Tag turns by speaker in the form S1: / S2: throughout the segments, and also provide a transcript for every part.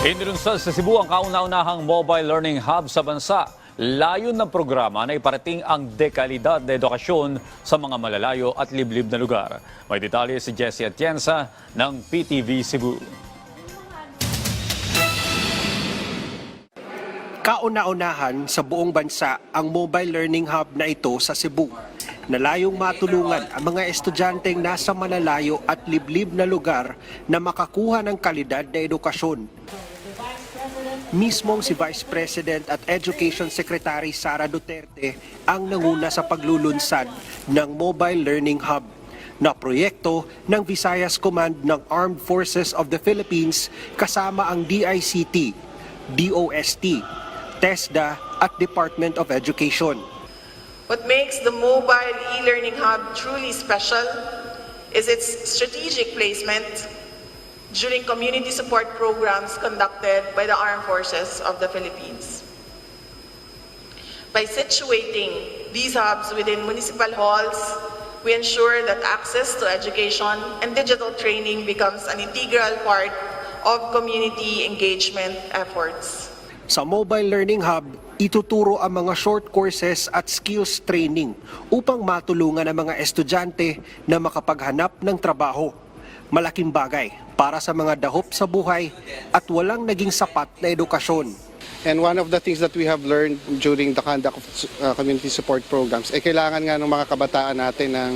S1: Inilunsad sa Cebu ang kauna-unahang mobile learning hub sa bansa. Layon ng programa na iparating ang dekalidad na edukasyon sa mga malalayo at liblib na lugar. May detalye si Jessie Atienza ng PTV Cebu.
S2: Kauna-unahan sa buong bansa ang mobile learning hub na ito sa Cebu na layong matulungan ang mga estudyanteng nasa malalayo at liblib na lugar na makakuha ng kalidad na edukasyon. Mismong si Vice President at Education Secretary Sara Duterte ang nanguna sa paglulunsad ng Mobile Learning Hub na proyekto ng Visayas Command ng Armed Forces of the Philippines kasama ang DICT, DOST, TESDA at Department of Education.
S3: What makes the mobile e-learning hub truly special is its strategic placement during community support programs conducted by the Armed Forces of the Philippines. By situating these hubs within municipal halls, we ensure that access to education and digital training becomes an integral part of community engagement efforts.
S2: Sa Mobile Learning Hub, ituturo ang mga short courses at skills training upang matulungan ang mga estudyante na makapaghanap ng trabaho. Malaking bagay para sa mga dahop sa buhay at walang naging sapat na edukasyon.
S4: And one of the things that we have learned during the conduct of uh, community support programs, eh kailangan nga ng mga kabataan natin ng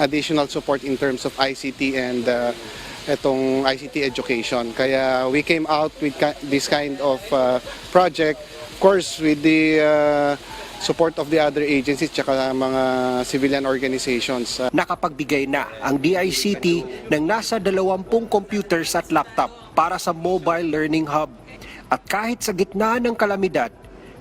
S4: additional support in terms of ICT and uh, itong ICT education. Kaya we came out with this kind of uh, project, of course with the uh, support of the other agencies tsaka mga civilian organizations.
S2: Nakapagbigay na ang DICT ng nasa 20 computers at laptop para sa Mobile Learning Hub. At kahit sa gitna ng kalamidad,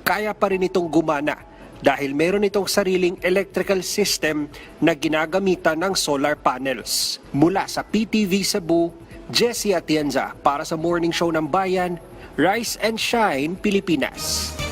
S2: kaya pa rin itong gumana dahil meron itong sariling electrical system na ginagamitan ng solar panels. Mula sa PTV Cebu, Jessie Atienza para sa Morning Show ng Bayan, Rise and Shine, Pilipinas.